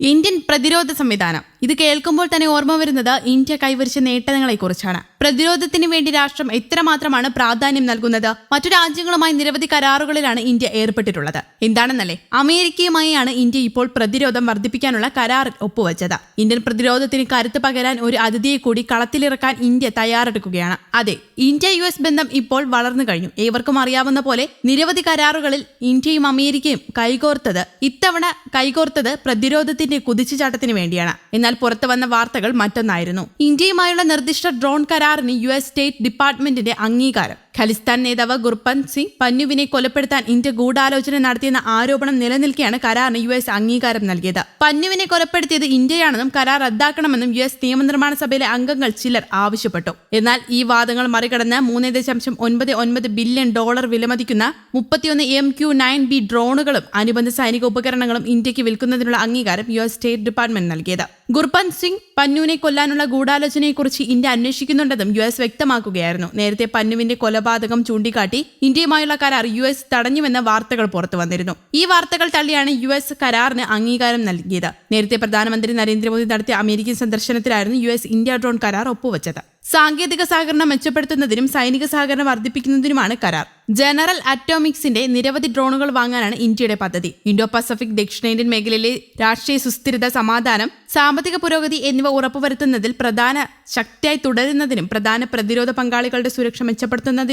Indian പ്രതിരോധ സംവിധാനം. ഇത് കേൾക്കുമ്പോൾ തന്നെ ഓർമ്മ വരുന്നത് ഇന്ത്യ കൈവരിച്ച നേട്ടങ്ങളെക്കുറിച്ചാണ്. പ്രതിരോധത്തിന് വേണ്ടി രാഷ്ട്രം എത്രമാത്രമാണ് പ്രാധാന്യം നൽകുന്നത് മറ്റു രാജ്യങ്ങളുമായി നിരവധി കരാറുകളിലാണ് ഇന്ത്യ ഏർപ്പെട്ടിട്ടുള്ളത്. എന്താണെന്നല്ലേ? അമേരിക്കയുമായാണ് ഇന്ത്യ ഇപ്പോൾ പ്രതിരോധം വർദ്ധിപ്പിക്കാനുള്ള കരാറിൽ ഒപ്പുവച്ചത്. ഇന്ത്യൻ പ്രതിരോധത്തിന് കരുത്ത് പകരാൻ ഒരു അതിഥിയെ കൂടി കളത്തിലിറക്കാൻ ഇന്ത്യ തയ്യാറെടുക്കുകയാണ്. അതെ ഇന്ത്യ യു എസ് ബന്ധം ഇപ്പോൾ വളർന്നു കഴിഞ്ഞു. ഏവർക്കും അറിയാവുന്ന പോലെ നിരവധി കരാറുകളിൽ ഇന്ത്യയും അമേരിക്കയും കൈകോർത്തത് ഇത്തവണ കൈകോർത്തത് പ്രതിരോധത്തിന്റെ കുതിച്ചുചാട്ടത്തിന് വേണ്ടിയാണ്. എന്നാൽ പുറത്തു വന്ന വാർത്തകൾ മറ്റൊന്നായിരുന്നു. ഇന്ത്യയുമായുള്ള നിർദ്ദിഷ്ട ഡ്രോൺ കരാറിന് യു എസ് സ്റ്റേറ്റ് ഡിപ്പാർട്ട്മെന്റിന്റെ അംഗീകാരം. ഖലിസ്ഥാൻ നേതാവ് ഗുർപന്ത് സിംഗ് പന്നുവിനെ കൊലപ്പെടുത്താൻ ഇന്ത്യ ഗൂഢാലോചന നടത്തിയെന്ന ആരോപണം നിലനിൽക്കെയാണ് കരാറിന് യു എസ് അംഗീകാരം നൽകിയത്. പന്നുവിനെ കൊലപ്പെടുത്തിയത് ഇന്ത്യയാണെന്നും കരാർ റദ്ദാക്കണമെന്നും യു എസ് നിയമനിർമ്മാണ സഭയിലെ അംഗങ്ങൾ ചിലർ ആവശ്യപ്പെട്ടു. എന്നാൽ ഈ വാദങ്ങൾ മറികടന്ന് മൂന്ന് ദശാംശം ഒൻപത് ഒൻപത് ബില്യൺ ഡോളർ വിലമതിക്കുന്ന മുപ്പത്തിയൊന്ന് എം ക്യു നയൻ ബി ഡ്രോണുകളും അനുബന്ധ സൈനിക ഉപകരണങ്ങളും ഇന്ത്യയ്ക്ക് വിൽക്കുന്നതിനുള്ള അംഗീകാരം യു എസ് സ്റ്റേറ്റ് ഡിപ്പാർട്ട്മെന്റ് നൽകിയത്. ഗുർപന്ത് സിംഗ് പന്നുവിനെ കൊല്ലാനുള്ള ഗൂഢാലോചനയെക്കുറിച്ച് ഇന്ത്യ അന്വേഷിക്കുന്നുണ്ടെന്നും യു എസ് വ്യക്തമാക്കുകയായിരുന്നു. നേരത്തെ പന്നുവിന്റെ കൊലപാതകം ചൂണ്ടിക്കാട്ടി ഇന്ത്യയുമായുള്ള കരാർ യു എസ് തടഞ്ഞുവെന്ന വാർത്തകൾ പുറത്തു വന്നിരുന്നു. ഈ വാർത്തകൾ തള്ളിയാണ് യു എസ് കരാറിന് അംഗീകാരം നൽകിയത്. നേരത്തെ പ്രധാനമന്ത്രി നരേന്ദ്രമോദി നടത്തിയ അമേരിക്കൻ സന്ദർശനത്തിലായിരുന്നു യു എസ് ഇന്ത്യ ഡ്രോൺ കരാർ ഒപ്പുവച്ചത്. സാങ്കേതിക സഹകരണം മെച്ചപ്പെടുത്തുന്നതിനും സൈനിക സഹകരണം വർദ്ധിപ്പിക്കുന്നതിനുമാണ് കരാർ. ജനറൽ അറ്റോമിക്സിന്റെ നിരവധി ഡ്രോണുകൾ വാങ്ങാനാണ് ഇന്ത്യയുടെ പദ്ധതി. ഇൻഡോ പസഫിക് ദക്ഷിണേന്ത്യൻ മേഖലയിലെ രാഷ്ട്രീയ സുസ്ഥിരത സമാധാനം സാമ്പത്തിക പുരോഗതി എന്നിവ ഉറപ്പുവരുത്തുന്നതിൽ പ്രധാന ശക്തിയായി തുടരുന്നതിനും പ്രധാന പ്രതിരോധ പങ്കാളികളുടെ സുരക്ഷ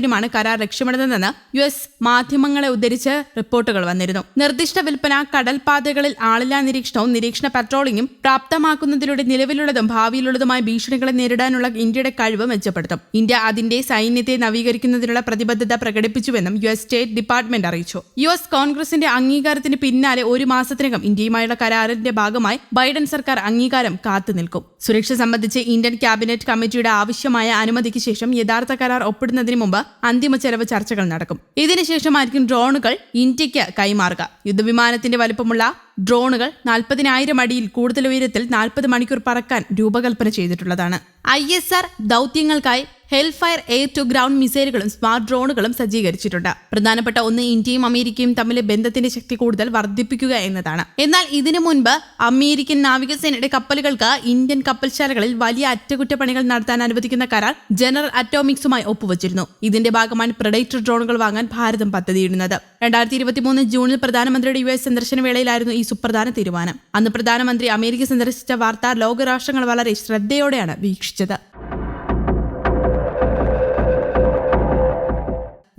മെച്ചപ്പെടുത്തുന്നതിനുമാണ് കരാർ ലക്ഷ്യമിടുന്നതെന്ന് യു എസ് മാധ്യമങ്ങളെ ഉദ്ധരിച്ച് റിപ്പോർട്ടുകൾ വന്നിരുന്നു. നിർദ്ദിഷ്ട വിൽപ്പന കടൽപാതകളിൽ ആളില്ലാ നിരീക്ഷണവും നിരീക്ഷണ പട്രോളിംഗും പ്രാപ്തമാക്കുന്നതിലൂടെ നിലവിലുള്ളതും ഭാവിയിലുള്ളതുമായ ഭീഷണികളെ നേരിടാനുള്ള ഇന്ത്യയുടെ കഴിവ് മെച്ചപ്പെടുത്തും. ഇന്ത്യ അതിന്റെ സൈന്യത്തെ നവീകരിക്കുന്നതിനുള്ള പ്രതിബദ്ധത പ്രകടിപ്പിച്ചുവെന്നും യു എസ് സ്റ്റേറ്റ് ഡിപ്പാർട്ട്മെന്റ് അറിയിച്ചു. യു എസ് കോൺഗ്രസിന്റെ അംഗീകാരത്തിന് പിന്നാലെ ഒരു മാസത്തിനകം ഇന്ത്യയുമായുള്ള കരാറിന്റെ ഭാഗമായി ബൈഡൻ സർക്കാർ അംഗീകാരം കാത്തുനിൽക്കും സുരക്ഷ സംബന്ധിച്ച് ഇന്ത്യൻ ക്യാബിനറ്റ് കമ്മിറ്റിയുടെ ആവശ്യമായ അനുമതിക്ക് ശേഷം യഥാർത്ഥ കരാർ ഒപ്പിടുന്നതിന് മുമ്പ് അന്തിമ ചെലവ് ചർച്ചകൾ നടക്കും. ഇതിനുശേഷമായിരിക്കും ഡ്രോണുകൾ ഇന്ത്യയ്ക്ക് കൈമാറുക. യുദ്ധവിമാനത്തിന്റെ വലുപ്പമുള്ള ഡ്രോണുകൾ നാൽപ്പതിനായിരം അടിയിൽ കൂടുതൽ ഉയരത്തിൽ നാൽപ്പത് മണിക്കൂർ പറക്കാൻ രൂപകൽപ്പന ചെയ്തിട്ടുള്ളതാണ്. ഐ എസ് ആർ ദൗത്യങ്ങൾക്കായി ഹെൽഫയർ എയർ ടു ഗ്രൗണ്ട് മിസൈലുകളും സ്മാർട്ട് ഡ്രോണുകളും സജ്ജീകരിച്ചിട്ടുണ്ട്. പ്രധാനപ്പെട്ട ഒന്ന് ഇന്ത്യയും അമേരിക്കയും തമ്മിലെ ബന്ധത്തിന്റെ ശക്തി കൂടുതൽ വർദ്ധിപ്പിക്കുക എന്നതാണ്. എന്നാൽ ഇതിനു മുൻപ് അമേരിക്കൻ നാവികസേനയുടെ കപ്പലുകൾക്ക് ഇന്ത്യൻ കപ്പൽശാലകളിൽ വലിയ അറ്റകുറ്റപ്പണികൾ നടത്താൻ അനുവദിക്കുന്ന കരാർ ജനറൽ അറ്റോമിക്സുമായി ഒപ്പുവച്ചിരുന്നു. ഇതിന്റെ ഭാഗമാണ് പ്രൊഡക്ടർ ഡ്രോണുകൾ വാങ്ങാൻ ഭാരതം പദ്ധതിയിടുന്നത്. രണ്ടായിരത്തി ഇരുപത്തിമൂന്ന് ജൂണിൽ പ്രധാനമന്ത്രിയുടെ യു എസ് സന്ദർശന വേളയിലായിരുന്നു ഈ സുപ്രധാന തീരുമാനം. അന്ന് പ്രധാനമന്ത്രി അമേരിക്ക സന്ദർശിച്ച വാർത്ത ലോകരാഷ്ട്രങ്ങൾ വളരെ ശ്രദ്ധയോടെയാണ് വീക്ഷിച്ചത്.